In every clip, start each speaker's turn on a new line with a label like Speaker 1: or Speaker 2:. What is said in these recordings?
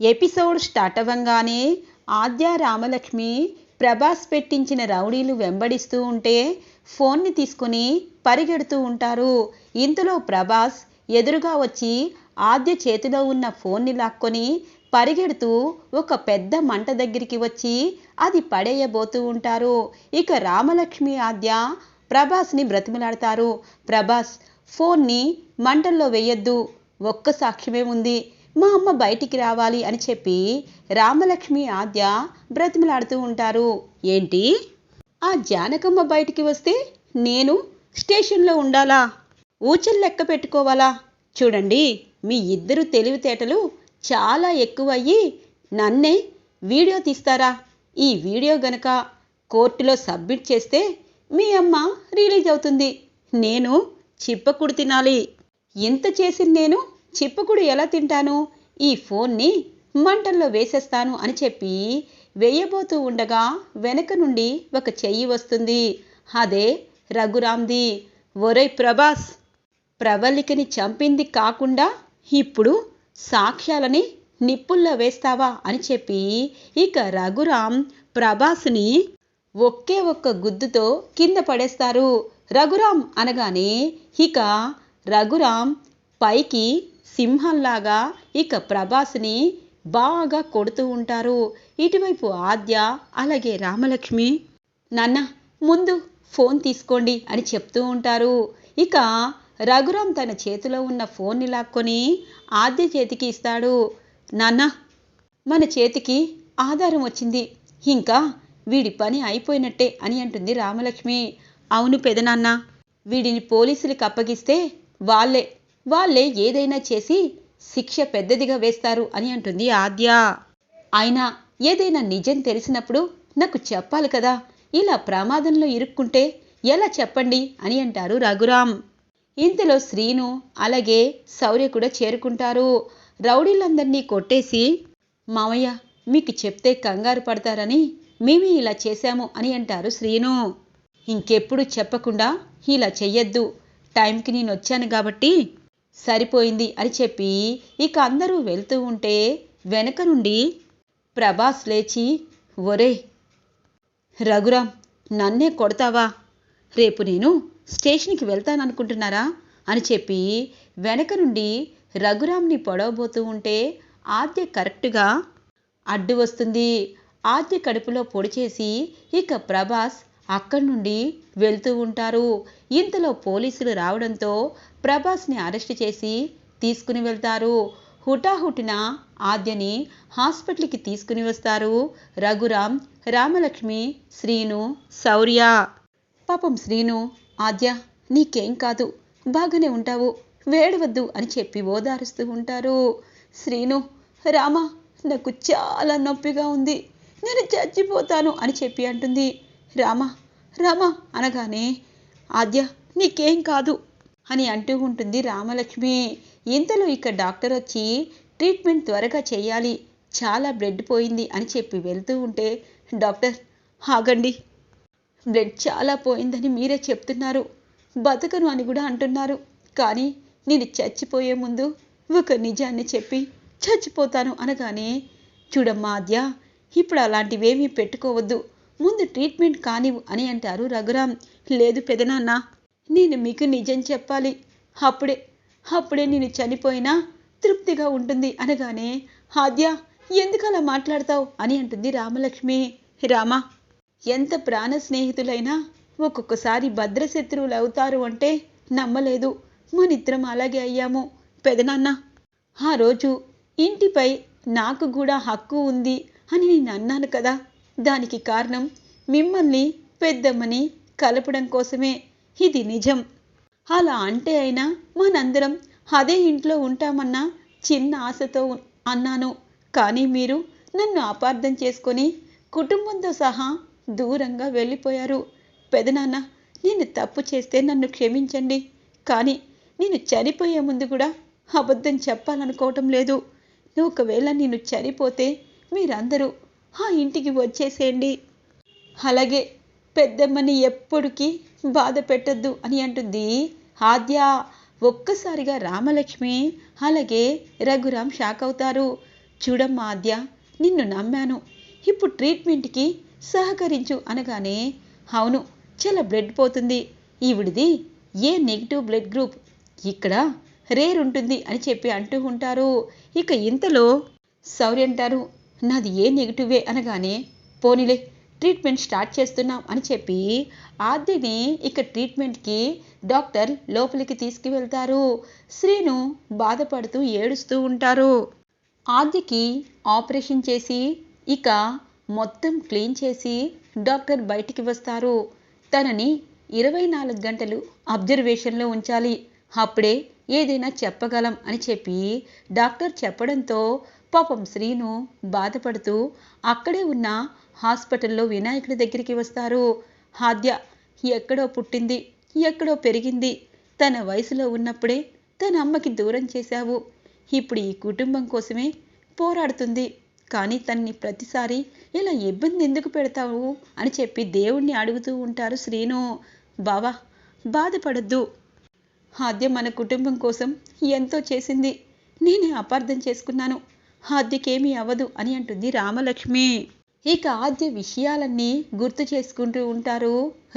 Speaker 1: Episode start అవ్వంగానే ఆద్య రామలక్ష్మి ప్రభాస్ పెట్టించిన రౌడీలు వెంబడిస్తూ ఉంటే ఫోన్ని తీసుకుని పరిగెడుతూ ఉంటారు. ఇంతలో ప్రభాస్ ఎదురుగా వచ్చి ఆద్య చేతిలో ఉన్న ఫోన్ని లాక్కొని పరిగెడుతూ ఒక పెద్ద మంట దగ్గరికి వచ్చి అది పడేయబోతూ ఉంటారు. ఇక రామలక్ష్మి ఆద్య ప్రభాస్ని బ్రతిమలాడతారు. ప్రభాస్ ఫోన్ని మంటల్లో వేయొద్దు. ఒక్క సాక్ష్యమే ఉంది. మా అమ్మ బయటికి రావాలి అని చెప్పి రామలక్ష్మి ఆద్య బ్రతిమలాడుతూ ఉంటారు. ఏంటి? ఆ జానకమ్మ బయటికి వస్తే నేను స్టేషన్లో ఉండాలా? ఊచలు లెక్క పెట్టుకోవాలా? చూడండి మీ ఇద్దరు తెలివితేటలు చాలా ఎక్కువయ్యి నన్నే వీడియో తీస్తారా? ఈ వీడియో గనక కోర్టులో సబ్మిట్ చేస్తే మీ అమ్మ రిలీజ్ అవుతుంది. నేను చిప్పకుడు తినాలి. ఇంత చేసిన నేను చిప్పకుడు ఎలా తింటాను? ఈ ఫోన్ని మంటల్లో వేసేస్తాను అని చెప్పి వేయబోతూ ఉండగా వెనక నుండి ఒక చెయ్యి వస్తుంది. అదే రఘురామ్ది. ఒరేయ్ ప్రభాస్ ప్రవళికని చంపింది కాకుండా ఇప్పుడు సాక్ష్యాలని నిప్పుల్లో వేస్తావా అని చెప్పి ఇక రఘురామ్ ప్రభాస్ని ఒకే ఒక్క గుద్దుతో కింద పడేస్తారు. రఘురామ్ అనగానే ఇక రఘురామ్ పైకి సింహంలాగా ఇక ప్రభాస్ని బాగా కొడుతూ ఉంటారు. ఇటువైపు ఆద్య అలాగే రామలక్ష్మి. నాన్న ముందు ఫోన్ తీసుకోండి అని చెప్తూ ఉంటారు. ఇక రఘురామ్ తన చేతిలో ఉన్న ఫోన్ని లాక్కొని ఆద్య చేతికి ఇస్తాడు. నాన్న మన చేతికి ఆధారం వచ్చింది. ఇంకా వీడి పని అయిపోయినట్టే అని అంటుంది రామలక్ష్మి. అవును పెదనాన్న వీడిని పోలీసులకు అప్పగిస్తే వాళ్ళే వాళ్ళే ఏదైనా చేసి శిక్ష పెద్దదిగా వేస్తారు అని అంటుంది ఆద్య. అయినా ఏదైనా నిజం తెలిసినప్పుడు నాకు చెప్పాలి కదా ఇలా ప్రమాదంలో ఇరుక్కుంటే ఎలా చెప్పండి అని అంటారు రఘురామ్. ఇంతలో శ్రీను అలాగే శౌర్య కూడా చేరుకుంటారు. రౌడీలందరినీ కొట్టేసి మామయ్య మీకు చెప్తే కంగారు పడతారని మేమే ఇలా చేశాము అని అంటారు శ్రీను. ఇంకెప్పుడు చెప్పకుండా ఇలా చెయ్యొద్దు. టైంకి నేను వచ్చాను కాబట్టి సరిపోయింది అని చెప్పి ఇక అందరూ వెళ్తూ ఉంటే వెనక నుండి ప్రభాస్ లేచి ఒరే రఘురామ్ నన్నే కొడతావా? రేపు నేను స్టేషన్కి వెళ్తాననుకుంటున్నారా? అని చెప్పి వెనక నుండి రఘురామ్ని పొడవబోతూ ఉంటే ఆద్య కరెక్ట్గా అడ్డు వస్తుంది. ఆద్య కడుపులో పొడి చేసి ఇక ప్రభాస్ అక్కడి నుండి వెళ్తూ ఉంటారు. ఇంతలో పోలీసులు రావడంతో ప్రభాస్ని అరెస్ట్ చేసి తీసుకుని వెళ్తారు. హుటాహుటిన ఆద్యని హాస్పిటల్కి తీసుకుని వస్తారు రఘురాం రామలక్ష్మి శ్రీను శౌర్య. పాపం శ్రీను ఆద్య నీకేం కాదు బాగానే ఉంటావు వేడవద్దు అని చెప్పి ఓదారుస్తూ ఉంటారు. శ్రీను రామా నాకు చాలా నొప్పిగా ఉంది నేను చచ్చిపోతాను అని చెప్పి అంటుంది. రామా రామా అనగానే ఆద్య నీకేం కాదు అని అంటూ ఉంటుంది రామలక్ష్మి. ఇంతలో ఇక డాక్టర్ వచ్చి ట్రీట్మెంట్ త్వరగా చేయాలి చాలా బ్లడ్ పోయింది అని చెప్పి వెళ్తూ ఉంటే డాక్టర్ ఆగండి. బ్లడ్ చాలా పోయిందని మీరే చెప్తున్నారు. బతకను అని కూడా అంటున్నారు. కానీ నేను చచ్చిపోయే ముందు ఒక నిజాన్ని చెప్పి చచ్చిపోతాను అనగానే చూడమ్మా ఆద్య ఇప్పుడు అలాంటివేమీ పెట్టుకోవద్దు. ముందు ట్రీట్మెంట్ కానివు అని అంటారు రఘురామ్. లేదు పెదనాన్న నేను మీకు నిజం చెప్పాలి. అప్పుడే అప్పుడే నేను చనిపోయినా తృప్తిగా ఉంటుంది అనగానే ఆద్య ఎందుకు అలా మాట్లాడతావు అని అంటుంది రామలక్ష్మి. రామా ఎంత ప్రాణ స్నేహితులైనా ఒక్కొక్కసారి భద్రశత్రువులు అవుతారు అంటే నమ్మలేదు. మనిద్దరం అలాగే అయ్యాము. పెదనాన్న ఆ రోజు ఇంటిపై నాకు కూడా హక్కు ఉంది అని నేను అన్నాను కదా. దానికి కారణం మిమ్మల్ని పెద్దమ్మని కలపడం కోసమే. ఇది నిజం. అలా అంటే అయినా మనందరం అదే ఇంట్లో ఉంటామన్న చిన్న ఆశతో అన్నాను. కానీ మీరు నన్ను అపార్థం చేసుకొని కుటుంబంతో సహా దూరంగా వెళ్ళిపోయారు. పెదనాన్న నేను తప్పు చేస్తే నన్ను క్షమించండి. కానీ నేను చనిపోయే ముందు కూడా అబద్ధం చెప్పాలనుకోవటం లేదు. ఒకవేళ నేను చనిపోతే మీరందరూ ఆ ఇంటికి వచ్చేసేయండి. అలాగే పెద్దమ్మని ఎప్పటికీ బాధ పెట్టద్దు అని అంటుంది ఆద్య. ఒక్కసారిగా రామలక్ష్మి అలాగే రఘురాం షాక్ అవుతారు. చూడమ్మా ఆద్య నిన్ను నమ్మాను. ఇప్పుడు ట్రీట్మెంట్కి సహకరించు అనగానే అవును చాలా బ్లడ్ పోతుంది. ఈవిడిది ఏ నెగిటివ్ బ్లడ్ గ్రూప్? ఇక్కడ రేర్ ఉంటుంది అని చెప్పి అంటూ ఉంటారు. ఇక ఇంతలో సౌర్య అంటారు నాది ఏ నెగిటివే అనగానే పోనీలే ట్రీట్మెంట్ స్టార్ట్ చేస్తున్నాం అని చెప్పి ఆద్యని ఇక ట్రీట్మెంట్కి డాక్టర్ లోపలికి తీసుకువెళ్తారు. శ్రీను బాధపడుతూ ఏడుస్తూ ఉంటారు. ఆద్యకి ఆపరేషన్ చేసి ఇక మొత్తం క్లీన్ చేసి డాక్టర్ బయటికి వస్తారు. తనని ఇరవై నాలుగు గంటలు అబ్జర్వేషన్లో ఉంచాలి. అప్పుడే ఏదైనా చెప్పగలం అని చెప్పి డాక్టర్ చెప్పడంతో పాపం శ్రీను బాధపడుతూ అక్కడే ఉన్న హాస్పిటల్లో వినాయకుడి దగ్గరికి వస్తారు. హాద్య ఎక్కడో పుట్టింది ఎక్కడో పెరిగింది. తన వయసులో ఉన్నప్పుడే తన అమ్మకి దూరం చేశావు. ఇప్పుడు ఈ కుటుంబం కోసమే పోరాడుతుంది. కానీ తన్ని ప్రతిసారి ఇలా ఇబ్బంది ఎందుకు పెడతావు అని చెప్పి దేవుణ్ణి అడుగుతూ ఉంటారు శ్రీను. బావా బాధపడద్దు. ఆద్య మన కుటుంబం కోసం ఎంతో చేసింది. నేనే అపార్థం చేసుకున్నాను. ఆద్యకేమీ అవ్వదు అని అంటుంది రామలక్ష్మి. ఇక ఆద్య విషయాలన్నీ గుర్తు చేసుకుంటూ ఉంటారు.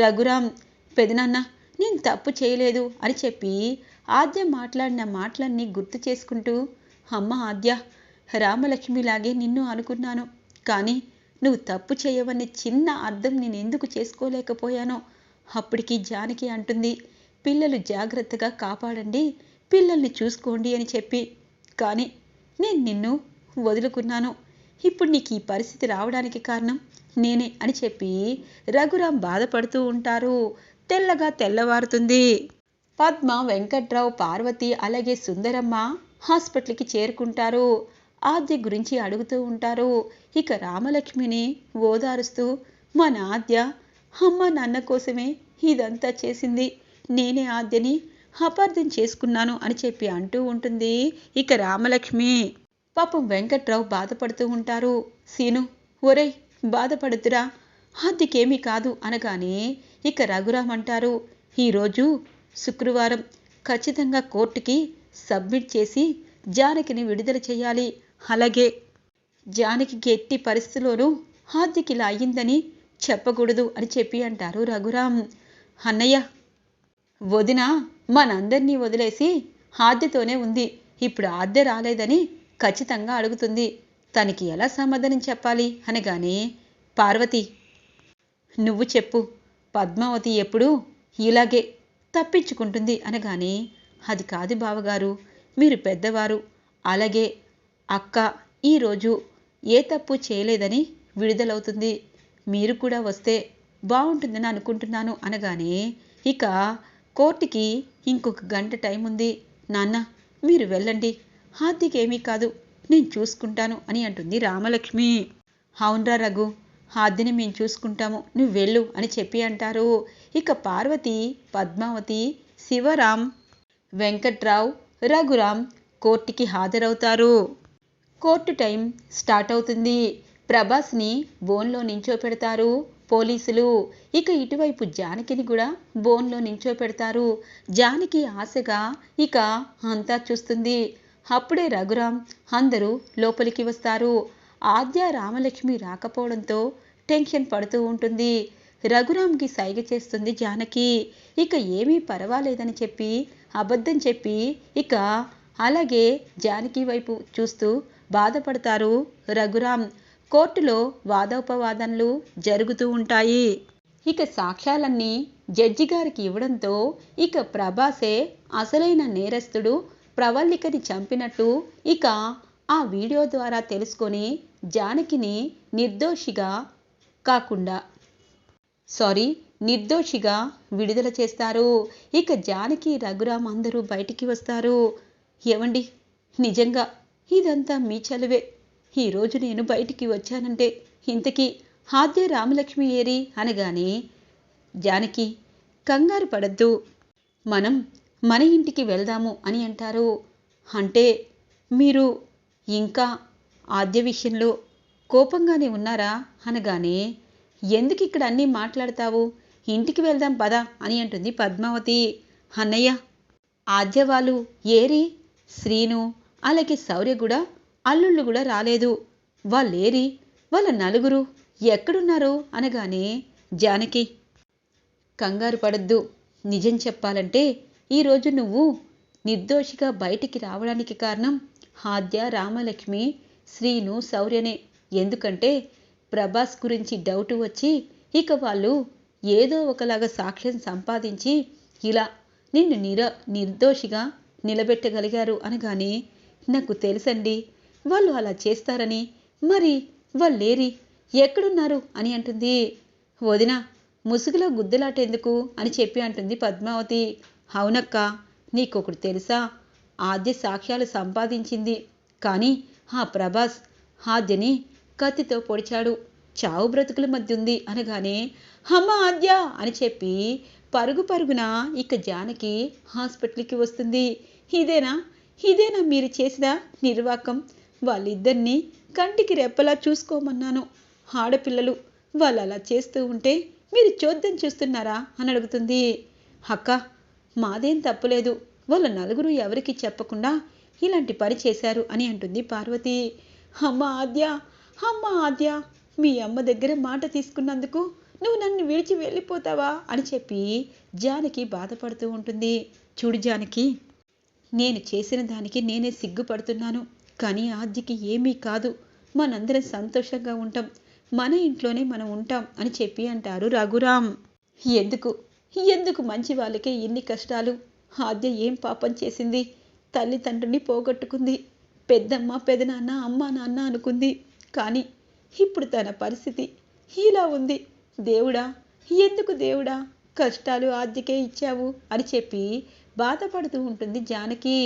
Speaker 1: రఘురామ్ పెదనాన్న నేను తప్పు చేయలేదు అని చెప్పి ఆద్య మాట్లాడిన మాటలన్నీ గుర్తు చేసుకుంటూ అమ్మ ఆద్య రామలక్ష్మిలాగే నిన్ను అనుకున్నాను. కానీ నువ్వు తప్పు చేయవని చిన్న అర్థం నేను ఎందుకు చేసుకోలేకపోయానో అప్పటికి జానకి అంటుంది. పిల్లలు జాగ్రత్తగా కాపాడండి పిల్లల్ని చూసుకోండి అని చెప్పి. కానీ నేను నిన్ను వదులుకున్నాను. ఇప్పుడు నీకు ఈ పరిస్థితి రావడానికి కారణం నేనే అని చెప్పి రఘురాం బాధపడుతూ ఉంటారు. తెల్లగా తెల్లవారుతుంది. పద్మ వెంకట్రావు పార్వతి అలాగే సుందరమ్మ హాస్పిటల్కి చేరుకుంటారు. ఆద్య గురించి అడుగుతూ ఉంటారు. ఇక రామలక్ష్మిని ఓదారుస్తూ మన ఆద్య అమ్మ నాన్న కోసమే ఇదంతా చేసింది. నేనే ఆద్యని అపార్థం చేసుకున్నాను అని చెప్పి అంటూ ఉంటుంది. ఇక రామలక్ష్మి పాపం వెంకట్రావు బాధపడుతూ ఉంటారు. సీను ఒరేయ్ బాధపడుతురా. ఆద్యకేమీ కాదు అనగానే ఇక రఘురామ్ అంటారు. ఈరోజు శుక్రవారం ఖచ్చితంగా కోర్టుకి సబ్మిట్ చేసి జానకిని విడుదల చేయాలి. అలాగే జానకి గెట్టి పరిస్థితిలోనూ ఆద్యకి ఇలా అయ్యిందని చెప్పకూడదు అని చెప్పి అంటారు రఘురామ్. అన్నయ్య వదిన మనందరినీ వదిలేసి ఆద్యతోనే ఉంది. ఇప్పుడు ఆద్య రాలేదని ఖచ్చితంగా అడుగుతుంది. తనకి ఎలా సమాధానం చెప్పాలి అనగానే పార్వతి నువ్వు చెప్పు. పద్మావతి ఎప్పుడు ఇలాగే తప్పించుకుంటుంది అనగానే అది కాదు బావగారు మీరు పెద్దవారు. అలాగే అక్క ఈరోజు ఏ తప్పు చేయలేదని విడుదలవుతుంది. మీరు కూడా వస్తే బాగుంటుందని అనుకుంటున్నాను అనగానే ఇక కోర్టుకి ఇంకొక గంట టైం ఉంది. నాన్న మీరు వెళ్ళండి. హార్దికేమీ కాదు. నేను చూసుకుంటాను అని అంటుంది రామలక్ష్మి. అవునరా రఘు హార్దిని మేము చూసుకుంటాము. నువ్వు వెళ్ళు అని చెప్పి అంటారు. ఇక పార్వతి పద్మావతి శివరాం వెంకట్రావు రఘురాం కోర్టుకి హాజరవుతారు. కోర్టు టైం స్టార్ట్ అవుతుంది. ప్రభాస్ని బోన్లో నించో పెడతారు పోలీసులు. ఇక ఇటువైపు జానకిని కూడా బోన్లో నించోపెడతారు. జానకి ఆశగా ఇక అంతా చూస్తుంది. అప్పుడే రఘురాం అందరూ లోపలికి వస్తారు. ఆద్య రామలక్ష్మి రాకపోవడంతో టెన్షన్ పడుతూ ఉంటుంది. రఘురామ్కి సైగ చేస్తుంది జానకి. ఇక ఏమీ పర్వాలేదని చెప్పి అబద్ధం చెప్పి ఇక అలాగే జానకి వైపు చూస్తూ బాధపడతారు రఘురామ్. కోర్టులో వాదోపవాదనలు జరుగుతూ ఉంటాయి. ఇక సాక్ష్యాలన్నీ జడ్జి గారికి ఇవ్వడంతో ఇక ప్రభాసే అసలైన నేరస్తుడు ప్రవల్లికని చంపినట్టు ఇక ఆ వీడియో ద్వారా తెలుసుకొని జానకిని నిర్దోషిగా కాకుండా సారీ నిర్దోషిగా విడుదల చేస్తారు. ఇక జానకి రఘురామ్ అందరూ బయటికి వస్తారు. ఏవండి? నిజంగా ఇదంతా మీ చలువే. ఈరోజు నేను బయటికి వచ్చానంటే ఇంతకీ ఆద్య రామలక్ష్మి ఏరి అనగానే జానకి కంగారు పడద్దు. మనం మన ఇంటికి వెళ్దాము అని అంటారు. అంటే మీరు ఇంకా ఆద్య విషయంలో కోపంగానే ఉన్నారా అనగానే ఎందుకు ఇక్కడ అన్నీ మాట్లాడతావు? ఇంటికి వెళ్దాం పదా అని అంటుంది పద్మావతి. అన్నయ్య ఆద్య వాళ్ళు ఏరి శ్రీను అలాగే శౌర్య కూడా అల్లుళ్ళు కూడా రాలేదు. వాళ్ళేరి? వాళ్ళ నలుగురు ఎక్కడున్నారు? అనగానే జానకి కంగారు పడద్దు. నిజం చెప్పాలంటే ఈరోజు నువ్వు నిర్దోషిగా బయటికి రావడానికి కారణం హాద్య రామలక్ష్మి శ్రీను శౌర్యనే. ఎందుకంటే ప్రభాస్ గురించి డౌట్ వచ్చి ఇక వాళ్ళు ఏదో ఒకలాగా సాక్ష్యం సంపాదించి ఇలా నిన్ను నిర నిర్దోషిగా నిలబెట్టగలిగారు అనగానే నాకు తెలుసండి. వాళ్ళు అలా చేస్తారని. మరి వాళ్ళేరి? ఎక్కడున్నారు? అని అంటుంది. వదిన ముసుగులో గుద్దులాటేందుకు? అని చెప్పి అంటుంది పద్మావతి. అవునక్క నీకొకటి తెలుసా? ఆద్య సాక్ష్యాలు సంపాదించింది. కానీ ఆ ప్రభాస్ ఆద్యని కత్తితో పొడిచాడు. చావు బ్రతుకుల మధ్య ఉంది అనగానే అమ్మ ఆద్య! అని చెప్పి పరుగు పరుగున ఇక జానకి హాస్పిటల్కి వస్తుంది. ఇదేనా? ఇదేనా మీరు చేసిన నిర్వాకం? వాళ్ళిద్దరినీ కంటికి రెప్పలా చూసుకోమన్నాను. ఆడపిల్లలు వాళ్ళు అలా చేస్తూ ఉంటే మీరు చోద్యం చూస్తున్నారా? అని అడుగుతుంది. అక్క మాదేం తప్పులేదు. వాళ్ళ నలుగురు ఎవరికి చెప్పకుండా ఇలాంటి పని చేశారు అని అంటుంది పార్వతి. అమ్మ ఆద్య అమ్మ ఆద్య మీ అమ్మ దగ్గర మాట తీసుకున్నందుకు నువ్వు నన్ను విడిచి వెళ్ళిపోతావా? అని చెప్పి జానకి బాధపడుతూ ఉంటుంది. చూడు జానకి నేను చేసిన దానికి నేనే సిగ్గుపడుతున్నాను. కానీ ఆద్యకి ఏమీ కాదు. మనందరం సంతోషంగా ఉంటాం. మన ఇంట్లోనే మనం ఉంటాం అని చెప్పి అంటారు రఘురామ్. ఎందుకు? ఎందుకు మంచి వాళ్ళకే ఇన్ని కష్టాలు? ఆద్య ఏం పాపం చేసింది? తల్లిదండ్రుని పోగొట్టుకుంది. పెద్దమ్మ పెదనాన్న అమ్మ నాన్న అనుకుంది. కానీ ఇప్పుడు తన పరిస్థితి ఇలా ఉంది. దేవుడా ఎందుకు దేవుడా? కష్టాలు ఆద్యకే ఇచ్చావు అని చెప్పి బాధపడుతూ ఉంటుంది జానకి.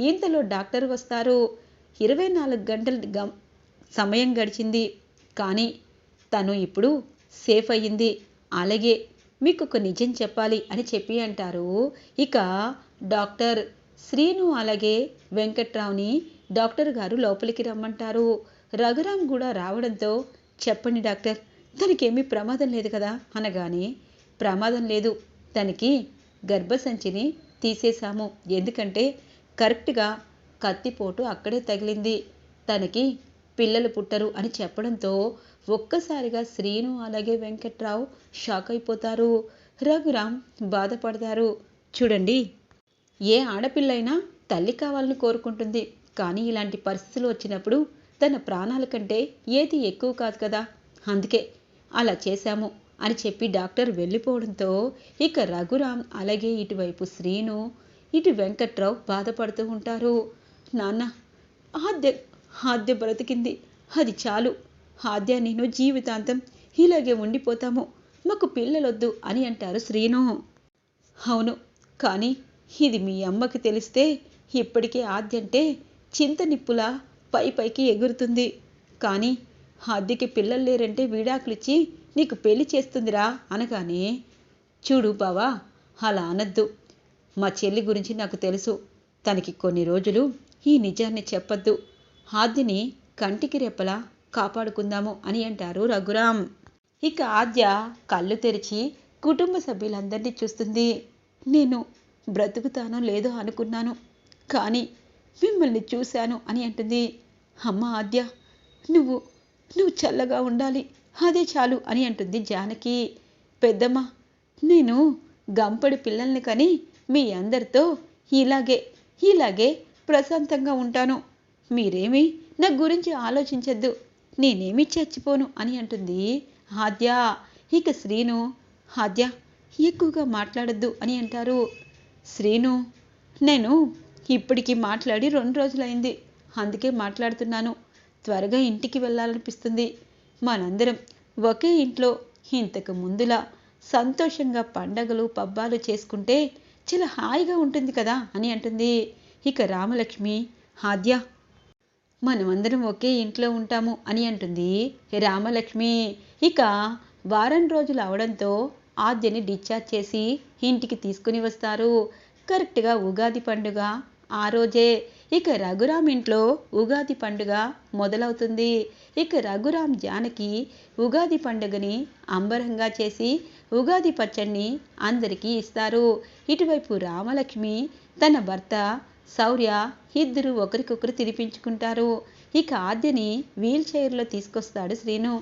Speaker 1: ఇంతలో డాక్టర్ వస్తారు. ఇరవై నాలుగు గంటల సమయం గడిచింది. కానీ తను ఇప్పుడు సేఫ్ అయ్యింది. అలాగే మీకు ఒక నిజం చెప్పాలి అని చెప్పి అంటారు. ఇక డాక్టర్ శ్రీను అలాగే వెంకట్రావుని డాక్టర్ గారు లోపలికి రమ్మంటారు. రఘురాం కూడా రావడంతో చెప్పండి డాక్టర్ తనకేమీ ప్రమాదం లేదు కదా అనగానే ప్రమాదం లేదు. తనకి గర్భసంచిని తీసేశాము. ఎందుకంటే కరెక్ట్గా కత్తిపోటు అక్కడే తగిలింది. తనకి పిల్లలు పుట్టరు అని చెప్పడంతో ఒక్కసారిగా శ్రీను అలాగే వెంకట్రావు షాక్ అయిపోతారు. రఘురామ్ బాధపడతారు. చూడండి ఏ ఆడపిల్లైనా తల్లి కావాలని కోరుకుంటుంది. కానీ ఇలాంటి పరిస్థితులు వచ్చినప్పుడు తన ప్రాణాల కంటే ఏది ఎక్కువ కాదు కదా. అందుకే అలా చేశాము అని చెప్పి డాక్టర్ వెళ్ళిపోవడంతో ఇక రఘురామ్ అలాగే ఇటువైపు శ్రీను ఇటు వెంకట్రావు బాధపడుతూ ఉంటారు. నాన్న ఆద్య ఆద్య బ్రతికింది. అది చాలు. ఆద్య నేను జీవితాంతం ఇలాగే ఉండిపోతాము. మాకు పిల్లలొద్దు అని అంటారు శ్రీను. అవును కానీ ఇది మీ అమ్మకి తెలిస్తే ఇప్పటికే ఆద్య అంటే చింత నిప్పులా పై పైకి ఎగురుతుంది. కానీ ఆద్యకి పిల్లలు లేరంటే విడాకులిచ్చి నీకు పెళ్ళి చేస్తుందిరా అనగానే చూడు బావా అలా అనద్దు. మా చెల్లి గురించి నాకు తెలుసు. తనకి కొన్ని రోజులు ఈ నిజాన్ని చెప్పొద్దు. ఆద్యని కంటికి రెప్పలా కాపాడుకుందాము అని అంటారు రఘురాం ఇక ఆద్య కళ్ళు తెరిచి కుటుంబ సభ్యులందరినీ చూస్తుంది. నేను బ్రతుకుతానో లేదో అనుకున్నాను కానీ మిమ్మల్ని చూశాను అని అంటుంది. అమ్మ ఆద్య నువ్వు నువ్వు చల్లగా ఉండాలి అదే చాలు అని అంటుంది జానకి. పెద్దమ్మ నేను గంపడి పిల్లల్ని కని మీ అందరితో ఇలాగే ఇలాగే ప్రశాంతంగా ఉంటాను. మీరేమీ నా గురించి ఆలోచించద్దు. నేనేమీ చచ్చిపోను అని అంటుంది ఆద్య. ఇక శ్రీను ఆద్య ఎక్కువగా మాట్లాడద్దు అని అంటారు. శ్రీను నేను ఇప్పటికి మాట్లాడి రెండు రోజులైంది. అందుకే మాట్లాడుతున్నాను. త్వరగా ఇంటికి వెళ్ళాలనిపిస్తుంది. మనందరం ఒకే ఇంట్లో ఇంతకు ముందులా సంతోషంగా పండగలు పబ్బాలు చేసుకుంటే చాలా హాయిగా ఉంటుంది కదా అని అంటుంది. ఇక రామలక్ష్మి ఆద్య మనమందరం ఒకే ఇంట్లో ఉంటాము అని అంటుంది రామలక్ష్మి. ఇక వారం రోజులు అవడంతో ఆద్యని డిశ్చార్జ్ చేసి ఇంటికి తీసుకుని వస్తారు. కరెక్ట్గా ఉగాది పండుగ ఆ రోజే. ఇక రఘురామ్ ఇంట్లో ఉగాది పండుగ మొదలవుతుంది. ఇక రఘురామ్ జానకి ఉగాది పండుగని అంబరంగా చేసి ఉగాది పచ్చడిని అందరికీ ఇస్తారు. ఇటువైపు రామలక్ష్మి తన భర్త శౌర్య ఇద్దరు ఒకరికొకరు తినిపించుకుంటారు. ఇక ఆద్యని వీల్ చైర్లో తీసుకొస్తాడు శ్రీను.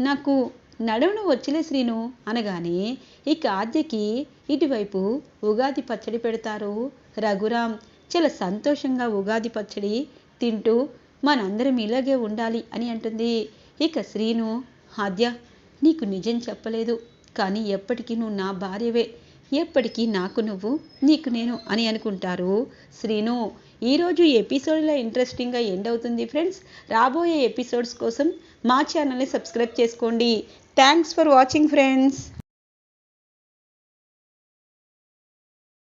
Speaker 1: నాకు నడుమును వచ్చిలే శ్రీను అనగానే ఇక ఆద్యకి ఇటువైపు ఉగాది పచ్చడి పెడతారు. రఘురాం చాలా సంతోషంగా ఉగాది పచ్చడి తింటూ మనందరం ఇలాగే ఉండాలి అని అంటుంది. ఇక శ్రీను ఆద్య నీకు నిజం చెప్పలేదు. కానీ ఎప్పటికీ నువ్వు నా భార్యవే. ఎప్పటికీ నాకు నువ్వు నీకు నేను అని అనుకుంటారు. శ్రీను ఈరోజు ఎపిసోడ్లో ఇంట్రెస్టింగ్గా ఎండ్ అవుతుంది ఫ్రెండ్స్ రాబోయే ఎపిసోడ్స్ కోసం మా ఛానల్ని సబ్స్క్రైబ్ చేసుకోండి. Thanks for watching friends